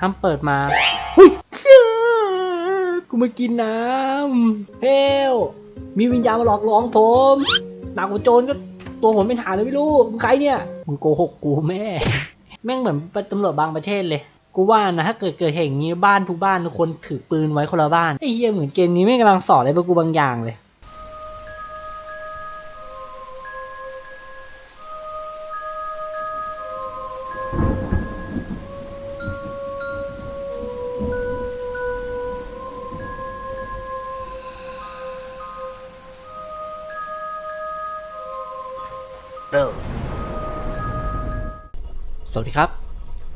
ห้ามเปิดมาหุ้ยเชื่อกูมากินน้ำเฮลมีวิญญาณมาหลอกหลอนผมหนักกว่าโจรก็ตัวผมเป็นหาเลยไม่รู้มึงใครเนี่ยมึงโกหกกูแม่ แม่งเหมือนตำรวจบางประเทศเลย กูว่านะถ้าเกิดเกิดเหตุอย่างนี้บ้านทุกบ้านทุกคนถือปืนไว้คนละบ้านไอ้เหี้ยเหมือนเกมนี้แม่งกำลังสอนอะไรพวกกูบางอย่างเลย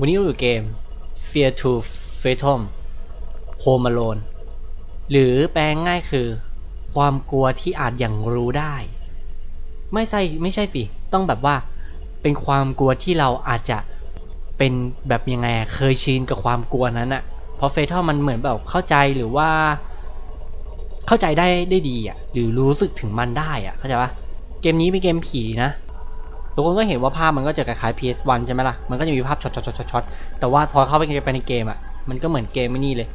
วันนี้เราอยู่เกม Fear to Phantom Home Alone หรือแปลงง่ายคือ ความกลัวที่อาจอย่างรู้ได้ ไม่ใช่ไม่ใช่สิ ต้องแบบว่า เป็นความกลัวที่เราอาจจะเป็นแบบยังไงเคยชินกับความกลัวนั้นอะเพราะเฟทอมันเหมือนแบบเข้าใจหรือว่า เข้าใจได้ได้ดีอะหรือรู้สึกถึงมันได้อะเข้าใจปะเกมนี้เป็นเกมผีนะ ทุกคนก็เห็นว่าภาพมันก็จะคล้ายๆ PS1 ใช่ไหมล่ะ มันก็จะมีภาพช็อตช็อตช็อตแต่ว่าพอเข้าไปในเกมอะ มันก็เหมือนเกมไม่นี่เลย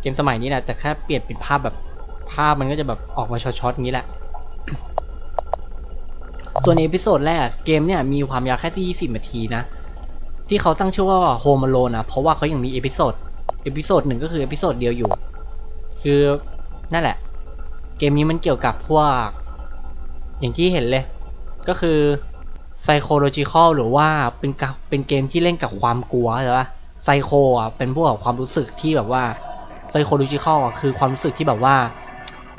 เกมสมัยนี้แหละ แต่แค่เปลี่ยนเป็นภาพแบบภาพมันก็จะแบบออกมาช็อตช็อตอย่างนี้แหละ ส่วนในเอพิโซดแรกเกมเนี่ยมีความยาวแค่ที่20นาทีนะ ที่เขาตั้งชื่อว่า Home Alone นะ เพราะว่าเขายังมีเอพิโซด เอพิโซดหนึ่งก็คือเอพิโซดเดียวอยู่ คือนั่นแหละ เกมนี้มันเกี่ยวกับพวก อย่างที่เห็นเลย ก็คือ psychological หรือว่าเป็นเป็นเกมที่เล่นกับความกลัวใช่ปะ psycho อะเป็นพวกความรู้สึกที่แบบว่า psychological อะคือความรู้สึกที่แบบว่า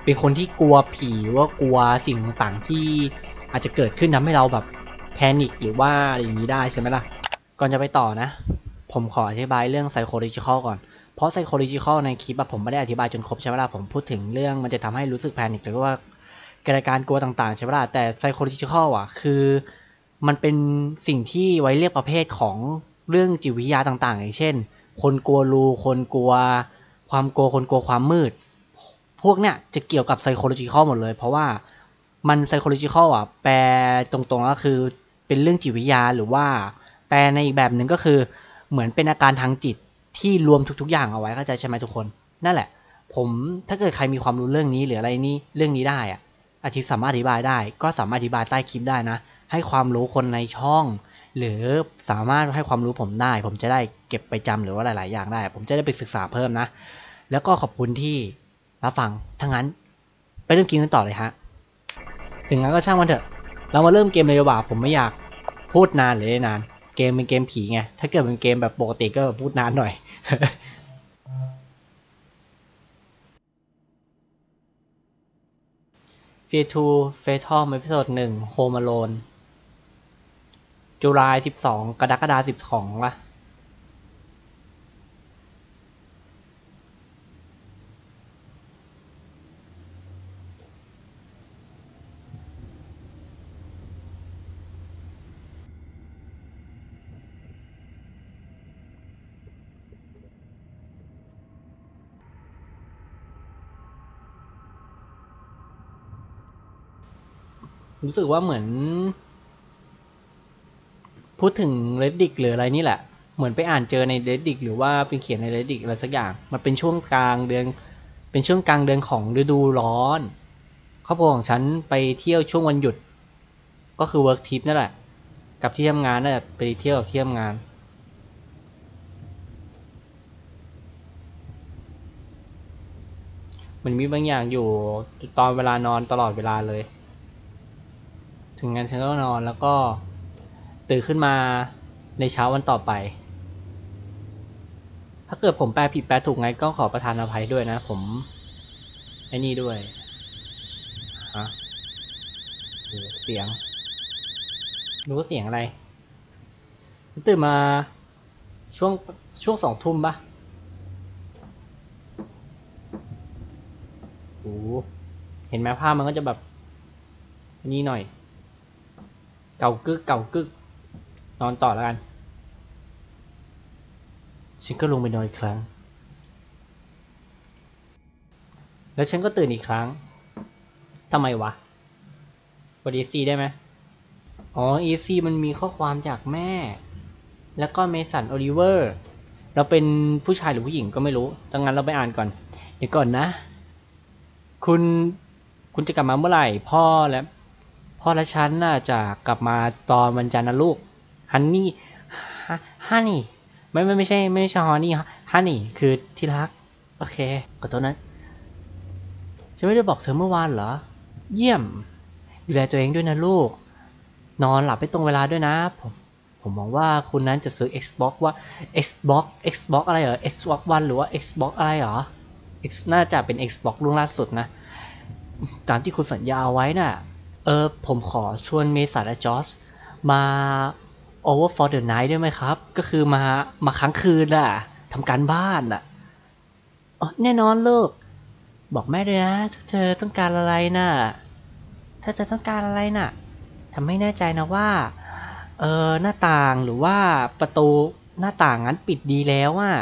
เป็นคนที่กลัวผีว่ากลัวสิ่งต่างๆที่อาจจะเกิดขึ้นทำให้เราแบบแพนิคหรือว่าอะไรอย่างนี้ได้ใช่ไหมล่ะ ก่อนจะไปต่อนะ ผมขออธิบายเรื่อง psychological ก่อนเพราะ psychological ในคลิปอะผมไม่ได้อธิบายจนครบใช่ไหมล่ะผมพูดถึงเรื่องมันจะทำให้รู้สึกแพนิคหรือว่าเกิดอาการกลัวต่างๆใช่ไหมล่ะแต่ psychological อะคือ มันเป็นสิ่งที่ไว้เรียกประเภทของเรื่องจิตวิทยาต่างๆ อย่างเช่น คนกลัวรูคนกลัว ความกลัวคนกลัวความมืด พวกเนี้ยจะเกี่ยวกับ psychological หมดเลย เพราะว่ามัน psychological อะแปลตรงๆก็คือเป็นเรื่องจิตวิทยาหรือว่า แปลในอีกแบบหนึ่งก็คือเหมือนเป็นอาการทางจิตที่รวมทุกๆ อย่างเอาไว้เข้าใจใช่ไหมทุกคน นั่นแหละ ผมถ้าเกิดใครมีความรู้เรื่องนี้หรืออะไรนี้เรื่องนี้ได้อะอาทิตย์สามารถอธิบายได้ ก็สามารถอธิบายใต้คลิปได้นะ ให้ความรู้คนในช่อง หรือสามารถให้ความรู้ผมได้ ผมจะได้เก็บไปจำหรือว่าหลาย ๆ อย่างได้ ผมจะได้ไปศึกษาเพิ่มนะ แล้วก็ขอบคุณที่รับฟังทั้งนั้นไปเริ่มเกมกันต่อเลยฮะถึงงั้นก็ช่างมันเถอะ เรามาเริ่มเกมเลยดีกว่าผมไม่อยากพูดนานเลยนาน เกมเป็นเกมผีไง ถ้าเกิดเป็นเกมแบบปกติก็พูดนานหน่อย Fear to Fatal Episode 1 Home Alone จุลาย12กรกฎาคม12วะรู้สึกว่าเหมือน พูดถึง reddit หรืออะไรนี่แหละ เหมือนไปอ่านเจอใน reddit หรือว่าเป็นเขียนใน reddit อะไรสักอย่าง มันเป็นช่วงกลางเดือน เป็นช่วงกลางเดือนของฤดูร้อน ครอบครัวของฉันไปเที่ยวช่วงวันหยุด ก็คือ work trip นั่นแหละ กับที่ทำงานนั่นแหละไปเที่ยวกับที่ทำงานมันมีบางอย่างอยู่ตอนเวลานอนตลอดเวลาเลย ถึงงั้นฉันก็นอนแล้วก็ ตื่นขึ้นมาในเช้าวันต่อไป ถ้าเกิดผมแปลผิดแปลถูกไงก็ขอประทานอภัยด้วยนะ ผมไอ้นี่ด้วยฮะโอ้เสียง รู้ว่าเสียงอะไร ตื่นมาช่วงช่วงสองทุ่มปะโอ้เห็นไหมภาพมันก็จะแบบอันนี่หน่อย เก่ากึกเก่ากึก นอนต่อแล้วกัน ฉันก็ลงไปนอนอีกครั้ง แล้วฉันก็ตื่นอีกครั้งทำไมวะกด EC ได้ไหมอ๋อ EC มันมีข้อความจากแม่ แล้วก็เมสันโอลิเวอร์ เราเป็นผู้ชายหรือผู้หญิงก็ไม่รู้ดังนั้นเราไปอ่านก่อน เดี๋ยวก่อนนะ คุณ คุณจะกลับมาเมื่อไหร่ พ่อและ พ่อและฉันน่าจะกลับมาตอนวันจันทร์นะลูก ฮันนี่ฮันนี่ไม่ไม่ไม่ใช่ไม่ใช่ฮอนนี่ฮันนี่คือที่รัก โอเคขอโทษนะฉันไม่ได้บอกเธอเมื่อวานเหรอ เยี่ยม ดูแลตัวเองด้วยนะลูก นอนหลับให้ตรงเวลาด้วยนะ ผม ผมมองว่าคุณนั้นจะซื้อ Xbox ว่า Xbox Xbox อะไรเหรอ Xbox One หรือว่า Xbox อะไรเหรอ X น่าจะเป็น Xbox รุ่นล่าสุดนะ ตามที่คุณสัญญาเอาไว้น่ะ เออ ผมขอชวนเมษาและจอร์จมา over for the night ได้ไหมครับ ก็คือมามาค้างคืนน่ะทำการบ้านน่ะอ๋อแน่นอนลูก บอกแม่ด้วยนะ ถ้าเธอต้องการอะไรน่ะ ถ้าเธอต้องการอะไรน่ะทำให้แน่ใจนะว่า เออหน้าต่างหรือว่าประตูหน้าต่างนั้นปิดดีแล้วอะ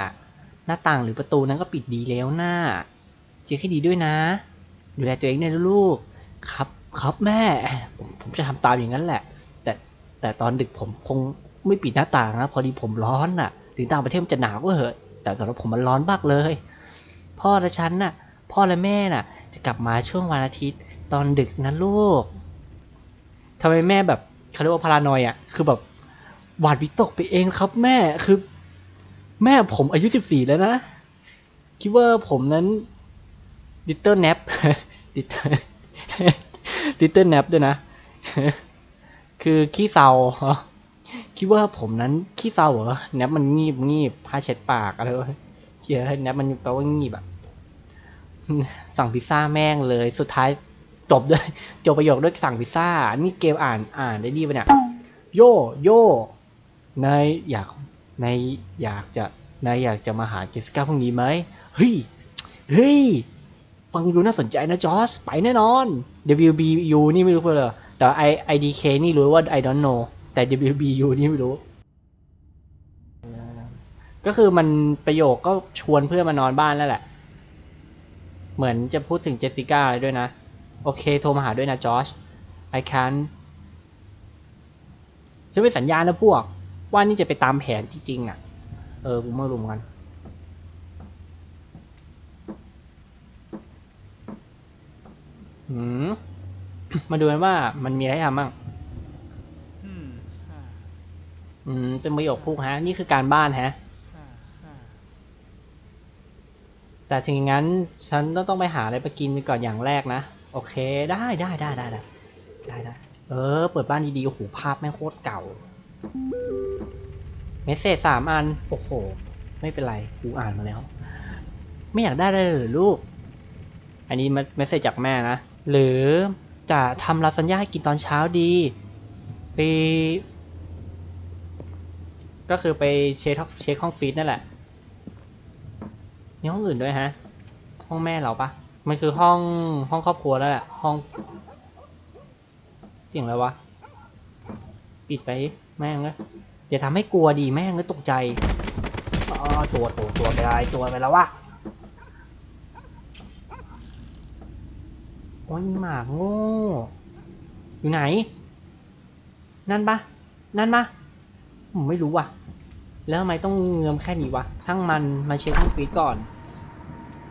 หน้าต่างหรือประตูนั้นก็ปิดดีแล้วน่าเช็คให้ดีด้วยนะ ดูแลตัวเองด้วยนลูก ครับ ครับแม่ผมผมจะทำตามอย่างนั้นแหละ แต่ตอนดึกผมคงไม่ปิดหน้าต่างนะพอดีผมร้อนน่ะ ถึงต่างประเทศมันจะหนาวก็เหอะ แต่สำหรับผมมันร้อนมากเลย พ่อและฉันน่ะ พ่อและแม่น่ะ จะกลับมาช่วงวันอาทิตย์ ตอนดึกนะลูกทำไมแม่แบบเขาเรียกว่าพารานอยอะ คือแบบหวาดวิตกไปเองครับแม่คือ แม่ผมอายุสิบสี่แล้วนะคิดว่าผมนั้นดิเตอร์แนปดิเตอร์ดิเตอร์แนปด้วยนะ คือขี้เศร้าคิดว่าผมนั้นขี้เศร้าเหรอแนปมันงีบงีบผ้าเช็ดปากอะไรเขียให้แนปมันแปลว่างีบอะสั่งพิซซ่าแม่งเลย สุดท้ายจบด้วยจบประโยคด้วยสั่งพิซซ่า นี่เกมอ่านอ่านได้ดีปะเนี่ย โยโยนายอยากนายอยากจะนายอยากจะมาหาเจสสิก้าพรุ่งนี้ไหมเฮ้ยเฮ้ยฟังดูน่าสนใจนะจอสไปแน่นอน WBU นี่ไม่รู้เพื่อเลย แต่ I IDK นี่รู้ว่า I don't know แต่ WBU นี่ไม่รู้ ก็คือมันประโยคก็ชวนเพื่อนมานอนบ้านแล้วแหละ เหมือนจะพูดถึงเจสสิก้าเลยด้วยนะ โอเค โทรมาหาด้วยนะจอช I can ฉันไม่สัญญาณนะพวก ว่านี่จะไปตามแผนจริงๆอะ เออกูไม่รู้เหมือนกันหืม มาดูกันว่ามันมีอะไรให้ทำบ้าง Hmm. Ah. อืมเป็นประโยคพูกฮะ นี่คือการบ้านฮะ Ah. Ah. แต่ถึงอย่างนั้น ฉันต้องต้องไปหาอะไรไปกินก่อนอย่างแรกนะ โอเค ได้ได้ได้ได้ได้ได้ได้เออ เปิดบ้านดีๆ โอ้โห ภาพแม่งโคตรเก่า เมสเซจสามอัน โอ้โห ไม่เป็นไร กูอ่านมาแล้ว ไม่อยากได้เลยเหรือลูก อันนี้เมสเซจจากแม่นะ หรือ จะทำลาซานญ่าให้กินตอนเช้าดี ไป ก็คือไปเช็คเช็คห้องฟีดนั่นแหละมีห้องอื่นด้วยฮะ ห้องแม่เราปะมันคือห้องห้องครอบครัวแล้วแหละห้องเสียงอะไรวะ ปิดไปแม่งเลยอย่าทำให้กลัวดีแม่งเลยตกใจอ๋อตัวตัวตัวไปอะไรตัวไปแล้ววะ โอ้ยหมากโง่ อยู่ไหน นั่นปะนั่นปะผมไม่รู้ว่ะ แล้วทำไมต้องเงือมแค่นี้วะ ช่างมันมาเช็คห้องฟีดก่อน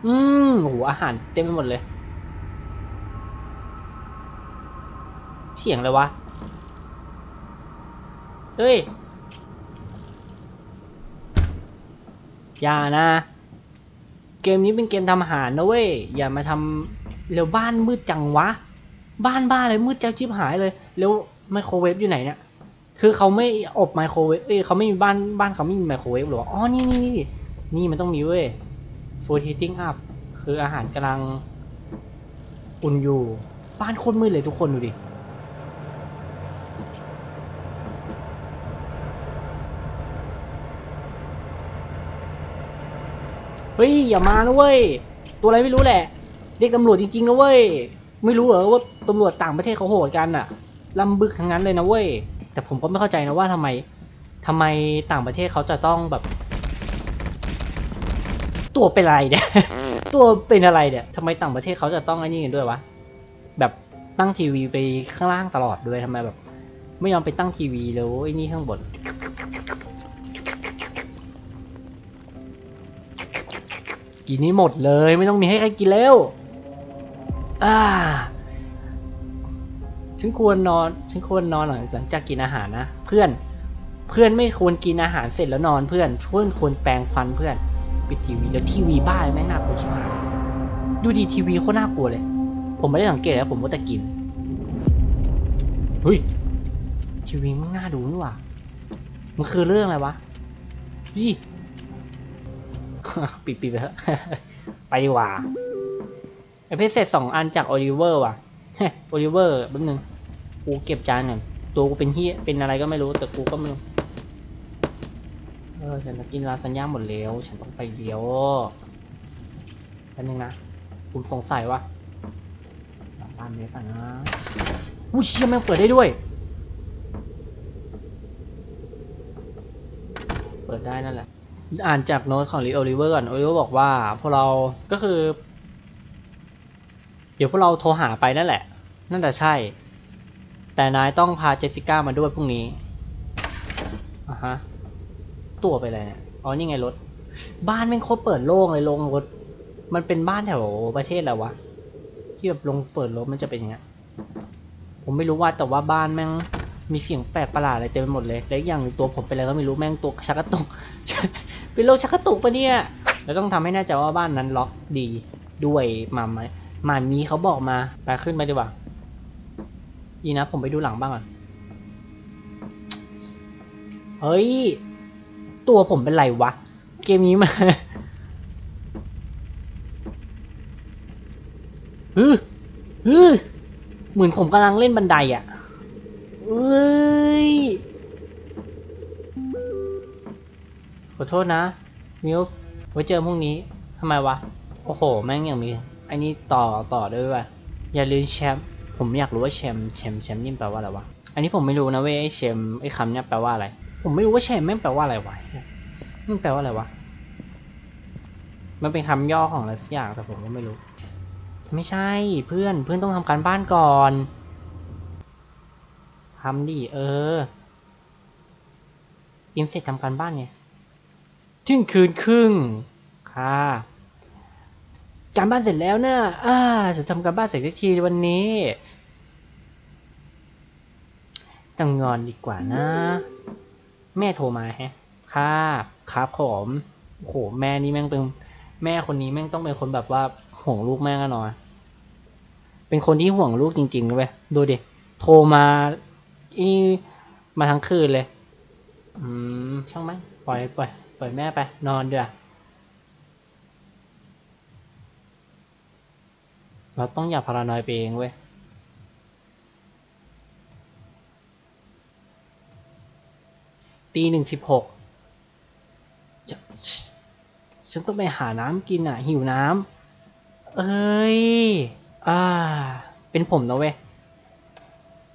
อืมโหอาหารเต็มไปหมดเลย เสียงอะไรวะ เฮ้ยอย่านะ เกมนี้เป็นเกมทำอาหารนะเว้ย อย่ามาทำ เร็วบ้านมืดจังวะ บ้านบ้าเลยมืดจังชิบหายเลย แล้วไมโครเวฟอยู่ไหนเนี่ย คือเขาไม่อบไมโครเวฟ เอ้ยเขาไม่มีบ้านบ้านเขาไม่มีไมโครเวฟหรอวะอ๋อ นี่นี่นี่นี่มันต้องมีเว้ย food heating up คืออาหารกำลังอุ่นอยู่ บ้านโคตรมืดเลยทุกคนดูดิ เฮ้ย อย่ามานะเว้ย ตัวอะไรไม่รู้แหละ เรียกตำรวจจริงๆนะเว้ย ไม่รู้เหรอว่าตำรวจต่างประเทศเขาโหดกันอะลำบึกทั้งนั้นเลยนะเว้ย แต่ผมก็ไม่เข้าใจนะว่าทำไมทำไมต่างประเทศเขาจะต้องแบบ ตัวเป็นอะไรเนี่ย ตัวเป็นอะไรเนี่ยทำไมต่างประเทศเขาจะต้องไอ้นี่กันด้วยวะ แบบตั้งทีวีไปข้างล่างตลอดด้วยทำไมแบบ ไม่ยอมไปตั้งทีวีแล้วไอ้นี่ข้างบนกินนี่หมดเลย ไม่ต้องมีให้ใครกินแล้ว อ่า ฉันควรนอน ฉันควรนอนหลังหลังจากกินอาหารนะ เพื่อน เพื่อนไม่ควรกินอาหารเสร็จแล้วนอนเพื่อน เพื่อนควรแปรงฟันเพื่อน ปิดทีวีแล้วทีวีบ้านแม่งน่ากลัวชิบหายดูดีทีวีโคตรน่ากลัวเลย ผมไม่ได้สังเกตแล้วผมก็แต่กิน เฮ้ย ทีวีมันน่าดูนี่หว่า มันคือเรื่องอะไรวะยี่ปิดปิดไปเถอะไปดีกว่า เพชรเสร็จสองอันจากโอลิเวอร์ว่ะโอลิเวอร์แป๊บนึงกูเก็บจานก่อนตัวกูเป็นเฮียเป็นอะไรก็ไม่รู้แต่กูก็ไม่รู้เออฉันจะกินลาซานญ่าหมดแล้ว ฉันต้องไปเลี้ยวแป๊บนึงนะผมสงสัยว่าบ้านนี้ก่อนนะอุ้ยเชี่ยแม่งเปิดได้ด้วย เปิดได้นั่นแหละ อ่านจากโน้ตของลีโอลิเวอร์ก่อนโอลิเวอร์บอกว่าพวกเราก็คือ ดี๋ยวพวกเราโทรหาไปนั่นแหละ นั่นแต่ใช่ แต่นายต้องพาเจสสิก้ามาด้วยพรุ่งนี้อะฮะ ตัวไปเลยเนี่ย อ๋อ นี่ไงรถ บ้านแม่งโคตรเปิดโล่งเลยลงรถ มันเป็นบ้านแถวประเทศอะไรวะ ที่แบบลงเปิดรถมันจะเป็นอย่างเงี้ย ผมไม่รู้ว่าแต่ว่าบ้านแม่งมีเสียงแปลกประหลาดอะไรเต็มไปหมดเลย และอีกอย่างตัวผมเป็นอะไรก็ไม่รู้แม่งตัวชักกระตุก เป็นโรคชักกระตุกปะเนี่ย แล้วต้องทำให้แน่ใจว่าบ้านนั้นล็อกดีด้วยมาไหม หมามีเขาบอกมาไปขึ้นไปดีกว่าดีนะ ผมไปดูหลังบ้างก่อนเฮ้ย ตัวผมเป็นไรวะ เกมนี้มาฮึฮึเหมือนผมกำลังเล่นบันไดอะเอ้ย ขอโทษนะ มิลส์ไว้เจอพรุ่งนี้ ทำไมวะ โอ้โห แม่งยังมี อ้นี่ต่อต่อด้วยว่ะอย่าลืมแชมป์ผมอยากรู้ว่าแชมป์แชมป์แชมป์นี่แปลว่าอะไรวะอันนี้ผมไม่รู้นะเว้ยไอ้แชมป์ไอ้คำเนี้ยแปลว่าอะไร ผมไม่รู้ว่าแชมป์แม่งแปลว่าอะไรวะมันแปลว่าอะไรวะมันเป็นคำย่อของอะไรสักอย่างแต่ผมก็ไม่รู้ ไม่ใช่เพื่อนเพื่อนต้องทำการบ้านก่อนทำดิเออกินเสร็จทำการบ้านไงเที่ยงคืนครึ่งค่ะ การบ้านเสร็จแล้วนะ่ะอ่าจะทำการบ้านเสร็จสักทีวันนี้ต้องงอนดีกว่านะ แม่โทรมาแฮะครับครับผมโอ้โหแม่นี่แม่งเป็นแม่คนนี้แม่งต้องเป็นคนแบบว่าห่วงลูกแม่งแน่นอน เป็นคนที่ห่วงลูกจริงๆเว้ยดูดิ โทรมาอีนี่มาทั้งคืนเลย อืม ช่างไหมงปล่อยปล่อยปล่อยแม่ไป นอนเดี๋ยว เราต้องอย่าพารานอยไปเองเว้ยตีหนึ่งสิบหกฉันต้องไปหาน้ำกินอะ หิวน้ำ เอ้ย อ่า เป็นผมนะเว้ย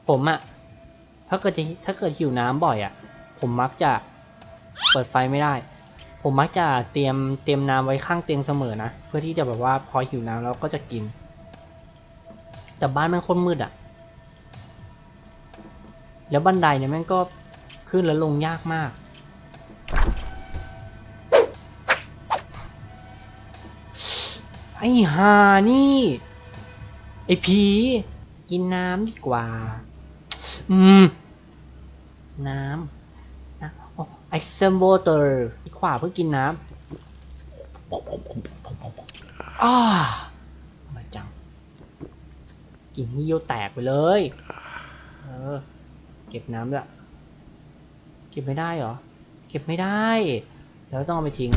ผมอะถ้าเกิดจะถ้าเกิดหิวน้ำบ่อยอะผมมักจะเปิดไฟไม่ได้ ผมมักจะเตรียมเตรียมน้ำไว้ข้างเตียงเสมอนะ เพื่อที่จะแบบว่าพอหิวน้ำแล้วก็จะกิน แต่บ้านแม่งคตรมืดอะแล้วบันไดเนี่ยแม่งก็ขึ้นแล้วลงยากมาก ไอ้หานี่ ไอ้ผี กินน้ำดีกว่า อืม น้ำนะโอ้ไอเซมโบเตอร์ที่ขวาเพื่อกินน้ำอ้า กินให้เยี่ยวแตกไปเลย เออ เก็บน้ำด้วยเก็บไม่ได้เหรอ เก็บไม่ได้ แล้วต้องเอาไปทิ้ง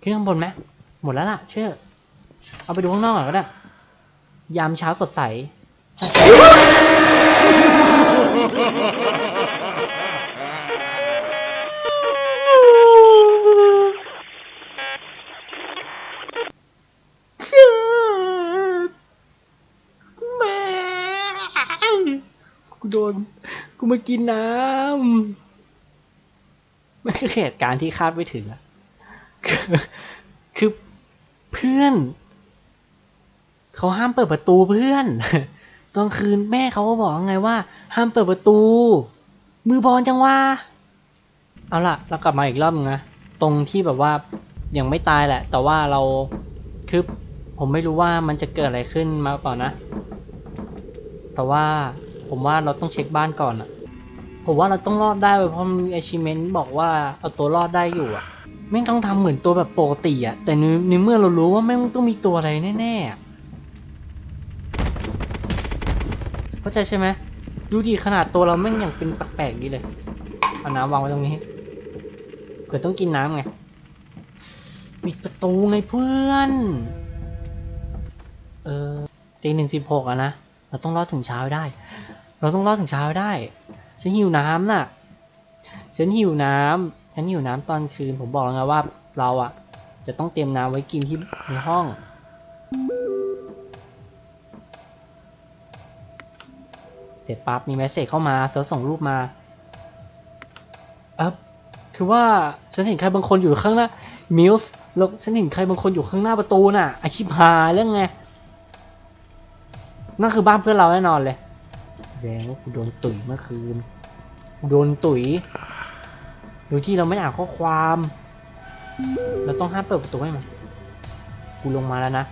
ขึ้นข้างบนไหมหมดแล้วล่ะ เชื่อ เอาไปดูข้างนอกก่อนก็ได้ ยามเช้าสดใสใช่แม่กู โดน กูมากินน้ำมันคือเหตุการณ์ที่คาดไม่ถึงอะคือคือเพื่อนเขาห้ามเปิดประตูเพื่อนตอนคืนแม่เขาก็บอกไงว่า ห้ามเปิดประตู มือบอลจังว่า เอาล่ะ เรากลับมาอีกรอบนึงนะตรงที่แบบว่ายังไม่ตายแหละ แต่ว่าเราคือผมไม่รู้ว่ามันจะเกิดอะไรขึ้นมาเปล่านะ แต่ว่า ผมว่าเราต้องเช็คบ้านก่อนอะผมว่าเราต้องรอดได้เว้ยเพราะมี achievement บอกว่าเอาตัวรอดได้อยู่อะแม่งต้องทำเหมือนตัวแบบปกติอะแต่ในในเมื่อเรารู้ว่าแม่งต้องมีตัวอะไรแน่ๆอะเข้าใจใช่ไหมดูดีขนาดตัวเราแม่งยังเป็นแปลกๆนี้เลยเอาน้ำวางไว้ตรงนี้เผื่อต้องกินน้ำไงปิดประตูไงเพื่อนเออตีหนึ่งสิบหกอะนะเราต้องรอดถึงเช้าให้ได้ เราต้องรอดถึงเช้าได้ ฉันหิวน้ำน่ะ ฉันหิวน้ำฉันหิวน้ำตอนคืน ผมบอกแล้วไงว่าเราอะจะต้องเตรียมน้ำไว้กินที่ในห้อง เสร็จปั๊บมีเมสเซจเข้ามาเซิร์ชส่งรูปมาเออคือว่าฉันเห็นใครบางคนอยู่ข้างหน้ามิลส์แล้วฉันเห็นใครบางคนอยู่ข้างหน้าประตูน่ะไอชิบหาเรื่องไงนั่นคือบ้านเพื่อนเราแน่นอนเลย แสดงว่ากูโดนตุ๋ยเมื่อคืนกูโดนตุ๋ยโดยที่เราไม่อ่านข้อความ เราต้องห้ามเปิดประตูให้มันกูลงมาแล้วนะ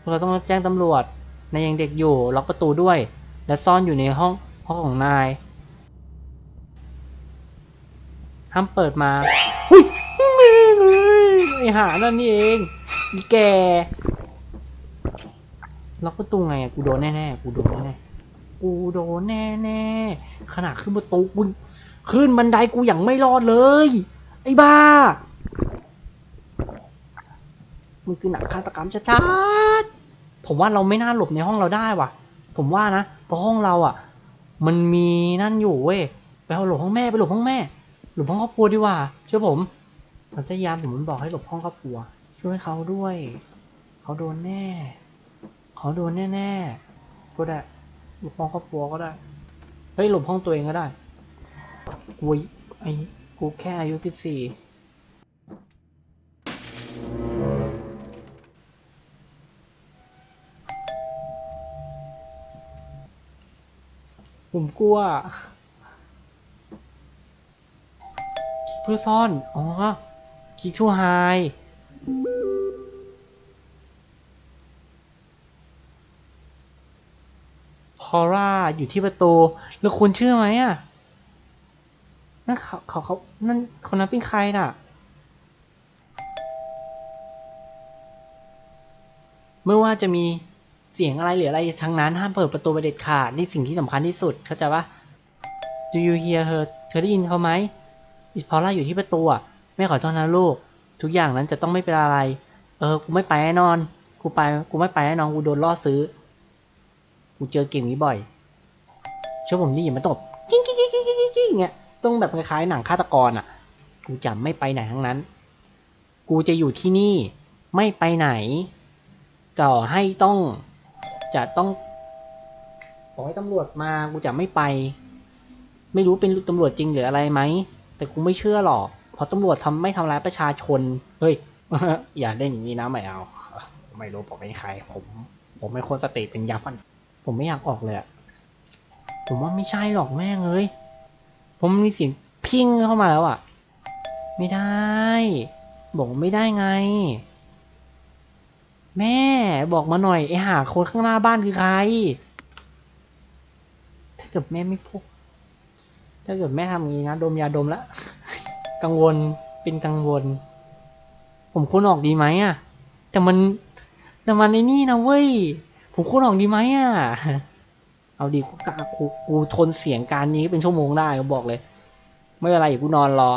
พวกเราต้องแจ้งตำรวจนายยังเด็กอยู่ล็อกประตูด้วย และซ่อนอยู่ในห้องห้องของนายห้ามเปิดมาหุ้ยแม่เลยไอหานั่นนี่เองอีแก ล็อกประตูไงกูโดนแน่ๆกูโดนแน่ๆกูโดนแน่ๆขนาดขึ้นประตูกูขึ้นบันไดกูอย่างไม่รอดเลย ไอ้บ้ามันคือหนังฆาตกรรมชัดๆผมว่าเราไม่น่าหลบในห้องเราได้ว่ะ ผมว่านะเพราะห้องเราอะ มันมีนั่นอยู่เว้ยไปหลบห้องแม่ไปหลบห้องแม่ หลบห้องครอบครัวดีกว่าเชื่อผมสัญญาณผมมันบอกให้หลบห้องครอบครัว ช่วยเขาด้วย เขาโดนแน่ เขาโดนแน่ๆ ก็ได้หลบห้องครอบครัวก็ได้ เฮ้ยหลบห้องตัวเองก็ได้กูไอ้กูแค่อายุสิบสี่ผมกลัว เพื่อซ่อน อ๋อ คลิกทูไฮ พ อร่าอยู่ที่ประตูแล้วคุณเชื่อไหมอะนั่นเขาเขาเขานั่นคนนั้นเป็นใครน่ะ ไม่ว่าจะมีเสียงอะไรหรืออะไรทั้งนั้นห้ามเปิดประตูไปเด็ดขาดนี่สิ่งที่สำคัญที่สุดเข้าใจปะ Do you hear her เธอได้ยินเขาไหมอิสพอล่าอยู่ที่ประตูอะแม่ขอโทษนะลูก ทุกอย่างนั้นจะต้องไม่เป็นอะไร เออ กูไม่ไปแน่นอน กูไป กูไม่ไปแน่นอน กูโดนล่อซื้อ กูเจอเกมนี้บ่อยช่วยผมนี่อย่ามาตบกิ้งกิ้งกิ้งกิ้งกิ้งกิ้งกิ้งเงี้ยต้องแบบคล้ายๆหนังฆาตกรอะ กูจะไม่ไปไหนทั้งนั้น กูจะอยู่ที่นี่ไม่ไปไหนต่อให้ต้องจะต้องขอให้ตำรวจมากูจะไม่ไป ไม่รู้เป็นตำรวจจริงหรืออะไรไหมแต่กูไม่เชื่อหรอกเพราะตำรวจทำไม่ทำร้ายประชาชนเฮ้ยอย่าเล่นอย่างนี้นะไม่เอา ไม่รู้ผมเป็นใคร ผม ผมไม่คนสติเป็นยาฟัน ผมไม่อยากออกเลยอะผมว่าไม่ใช่หรอกแม่งเอ้ยผมมีเสียงพิ้งเข้ามาแล้วอะไม่ได้ บอกไม่ได้ไง แม่บอกมาหน่อยไอหาคนข้างหน้าบ้านคือใคร ถ้าเกิดแม่ไม่พูดถ้าเกิดแม่ทำอย่างนี้นะดมยาดมละกังวลเป็นกังวล ผมควรออกดีไหมอะแต่มันแต่มันในนี่นะเว้ย ผมควรออกดีไหมอะเอาดีกูกะกูกูทนเสียงการนี้เป็นชั่วโมงได้ก็บอกเลย ไม่เป็นไรอย่ากูนอนรอ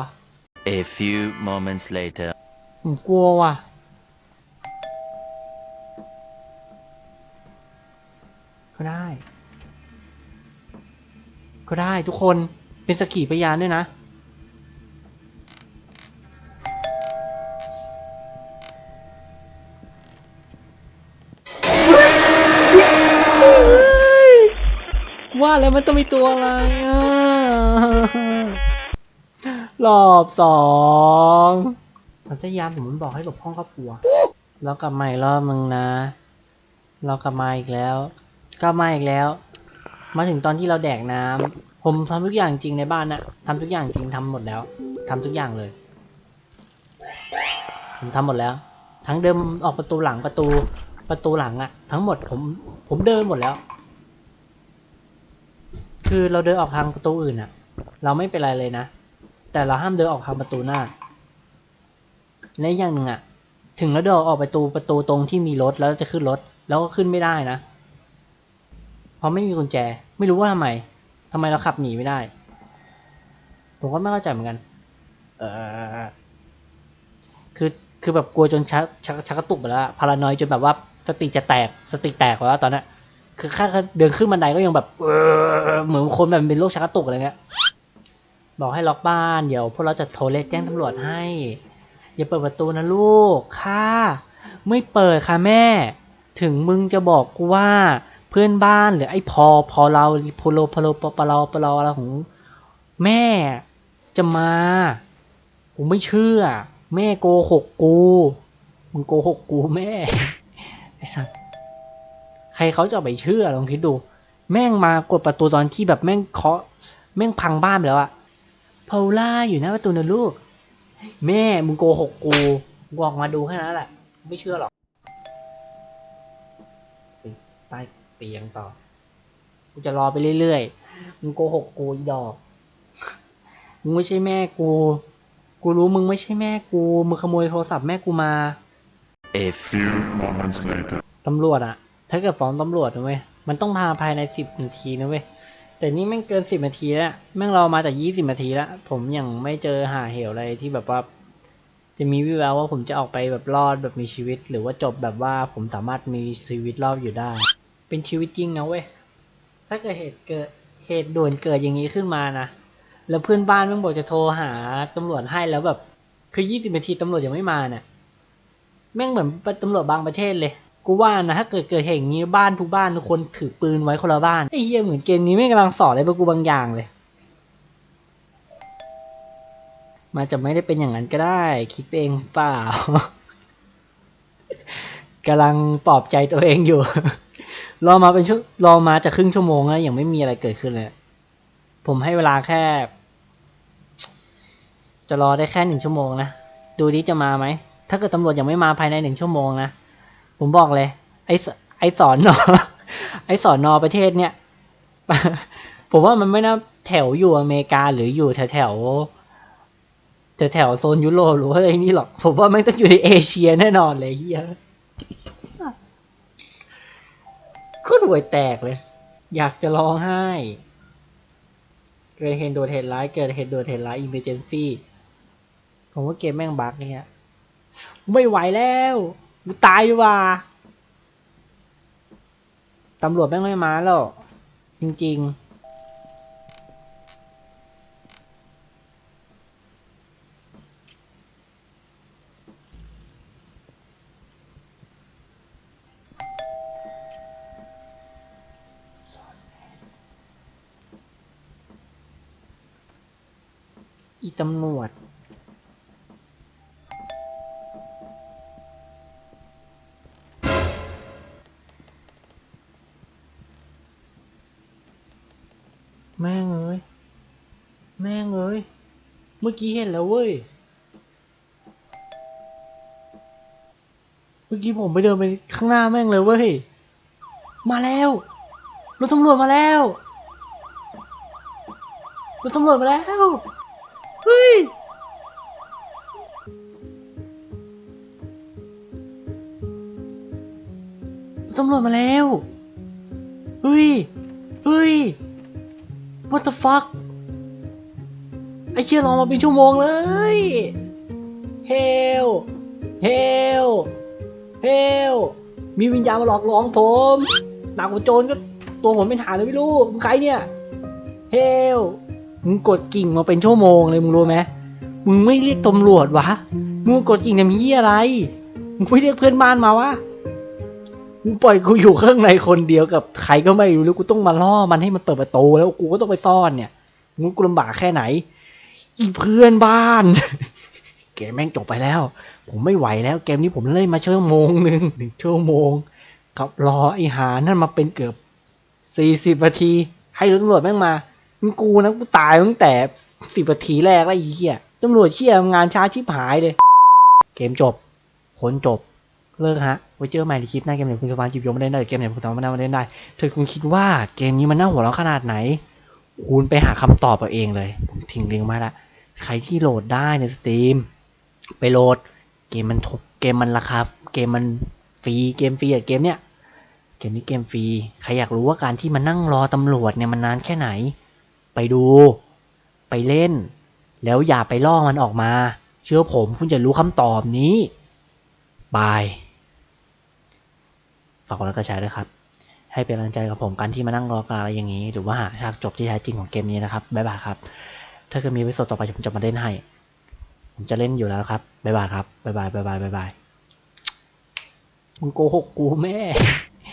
A few moments later. ผมกลัวว่ะก็ได้ ก็ได้ทุกคนเป็นสกขีพยานด้วยนะ แล้วมันต้องมีตัวอะไรอะรอบสองสัญญาณผมมันบอกให้หลบห้องครอบครัว แล้วกลับมาอีกรอบมึงนะ เรากลับมาอีกแล้วกลับมาอีกแล้ว มาถึงตอนที่เราแดกน้ำผมทำทุกอย่างจริงในบ้านนะทำทุกอย่างจริงทำหมดแล้วทำทุกอย่างเลย ผมทำหมดแล้ว ทั้งเดินออกประตูหลังประตูประตูหลังอะทั้งหมดผมผมเดินหมดแล้ว คือเราเดินออกทางประตูอื่นอะเราไม่เป็นไรเลยนะ แต่เราห้ามเดินออกทางประตูหน้า และอย่างหนึ่งอะถึงแล้วเดินออกประตูประตูตรงที่มีรถแล้วจะขึ้นรถแล้วก็ขึ้นไม่ได้นะ เพราะไม่มีกุญแจ ไม่รู้ว่าทำไมทำไมเราขับหนีไม่ได้ ผมก็ไม่เข้าใจเหมือนกัน เออคือคือแบบกลัวจนชักชักชักกระตุกไปแล้วพารานอยจนแบบว่าสติจะแตกสติแตกแล้วตอนนั้น คือแค่เดินขึ้นบันไดก็ยังแบบเหมือนคนแบบเป็นโรคชักกระตุกอะไรเงี้ยบอกให้ล็อกบ้านเดี๋ยวพวกเราจะโทรเรียกแจ้งตำรวจให้ อย่าเปิดประตูนะลูกค่ะ ไม่เปิดค่ะแม่ ถึงมึงจะบอกกูว่าเพื่อนบ้านหรือไอ้พอพอเราพโลพโลปปเราปเราอะไรของแม่จะมาผมไม่เชื่อ แม่โกหกกูมึงโกหกกูแม่ไอ้สัส ใครเขาจะไปเชื่อลองคิดดู แม่งมากดประตูตอนที่แบบแม่งเคาะแม่งพังบ้านไปแล้วอะพาล่าอยู่หน้าประตูนะลูก แม่มึงโกหกกูกูออกมาดูแค่นั้นแหละ ไม่เชื่อหรอกไปใต้เตียงต่อ กูจะรอไปเรื่อยๆ มึงโกหกกูอีดอก มึงไม่ใช่แม่กู กูรู้มึงไม่ใช่แม่กู มึงขโมยโทรศัพท์แม่กูมา A few moments later. ตำรวจอะ ถ้าเกิดฟ้องตำรวจนะเว้ยมันต้องพาภายในสิบนาทีนะเว้ยแต่นี่แม่งเกินสิบนาทีแล้วแม่งรอมาจากยี่สิบนาทีแล้วผมยังไม่เจอหาเหวอะไรที่แบบว่า จะมีวิแววว่าผมจะออกไปแบบรอดแบบมีชีวิต หรือว่าจบแบบว่าผมสามารถมีชีวิตรอดอยู่ได้ เป็นชีวิตจริงนะเว้ยถ้าเกิดเหตุเกิดเหตุด่วนเกิดอย่างนี้ขึ้นมานะแล้วเพื่อนบ้านแม่งบอกจะโทรหาตำรวจให้แล้วแบบ คือยี่สิบนาทีตำรวจยังไม่มาเนี่ยแม่งเหมือนตำรวจบางประเทศเลย กูว่านะถ้าเกิดเกิดเหตุอย่างนี้บ้านทุกบ้านทุกคนถือปืนไว้คนละบ้านไอ้เหี้ยเหมือนเกมนี้แม่กำลังสอนอะไรพวกกูบางอย่างเลยมันจะไม่ได้เป็นอย่างนั้นก็ได้ คิดเองเปล่ากำลังปลอบใจตัวเองอยู่ รอมาเป็นชั่วรอมาจะครึ่งชั่วโมงแล้วยังไม่มีอะไรเกิดขึ้นเลย ผมให้เวลาแค่ จะรอได้แค่หนึ่งชั่วโมงนะ ดูดิจะมาไหม ถ้าเกิดตำรวจยังไม่มาภายในหนึ่งชั่วโมงนะ ผมบอกเลย ไอ้สไอ้สอนนอไอ้สอนนอประเทศเนี่ย ผมว่ามันไม่น่าแถวอยู่อเมริกาหรืออยู่แถวแถวแถวโซนยุโรปหรืออะไรนี่หรอก ผมว่ามันต้องอยู่ในเอเชียแน่นอนเลยเฮียโคตรห่วยแตกเลย อยากจะร้องไห้ เกิดเหตุโดดเหตุร้าย เกิดเหตุโดดเหตุร้ายอิมเมอร์เจนซี่ผมว่าเกมแม่งบั๊กเนี่ย ไม่ไหวแล้ว กูตายดีกว่าตำรวจแม่งไม่มาแล้ว จริง ๆอีตำรวจ มื่อกี้เห็นแล้วเว้ย เมื่อกี้ผมไปเดินไปข้างหน้าแม่งเลยเว้ย มาแล้ว รถตำรวจมาแล้ว รถตำรวจมาแล้ว เฮ้ยรถตำรวจมาแล้ว เฮ้ย เฮ้ย What the fuck ไอ้เชี่ยรอมาเป็นชั่วโมงเลย Hell Hell Hell มีวิญญาณมาหลอกหลอนผมหนักกว่าโจรก็ตัวผมเป็นหาเลยไม่รู้มึงใครเนี่ย Hell มึงกดกิ่งมาเป็นชั่วโมงเลยมึงรู้ไหมมึงไม่เรียกตำรวจวะ มึงกดกิ่งทำเหี้ยอะไร มึงไม่เรียกเพื่อนบ้านมาวะ มึงปล่อยกูอยู่ข้างในคนเดียวกับใครก็ไม่รู้แล้วกูต้องมาล่อมันให้มันเปิดประตูแล้วกูก็ต้องไปซ่อนเนี่ยมึงกูลำบากแค่ไหน เพื่อนบ้าน เกมแม่งจบไปแล้ว ผมไม่ไหวแล้ว เกมนี้ผมเล่นมาชั่วโมงหนึ่งหนึ่งชั่วโมงกับรอไอหานั่นมาเป็นเกือบสี่สิบนาที ให้รถตำรวจแม่งมามึงกูนะกูตายตั้งแต่สิบนาทีแรกแล้วไอ้เหี้ยตำรวจเชี่ยงานช้าชิบหายเลย เกมจบ ผลจบ เลิกฮะ ไว้เจอใหม่ในคลิปหน้าเกมไหนคุณสามารถจิบยกมาเล่นได้เกมไหนคุณสามารถมาเล่นได้ถ้าคุณคิดว่าเกมนี้มันน่าหัวเราะขนาดไหน คุณไปหาคำตอบเอาเองเลย ผมทิ้งลิงก์มาละ ใครที่โหลดได้ในสตรีมไปโหลดเกมมันถูกเกมมันราคาเกมมันฟรีเกมฟรีอะเกมเนี้ยเกมนี้เกมฟรีใครอยากรู้ว่าการที่มานั่งรอตำรวจเนี่ยมันนานแค่ไหน ไปดู ไปเล่น แล้วอย่าไปล่อมันออกมา เชื่อผมคุณจะรู้คำตอบนี้บายฝากกดไลค์กดแชร์ด้วยครับ ให้เป็นกำลังใจกับผมการที่มานั่งรอการอะไรอย่างนี้ หรือว่าหาฉากจบที่แท้จริงของเกมนี้นะครับบ๊ายบายครับ ถ้าเกิดมีวิดีโอต่อไปผมจะมาเล่นให้ ผมจะเล่นอยู่แล้วครับบ๊ายบายครับบ๊ายบายบ๊ายบายบ๊ายบายมึงโกหกกูแม่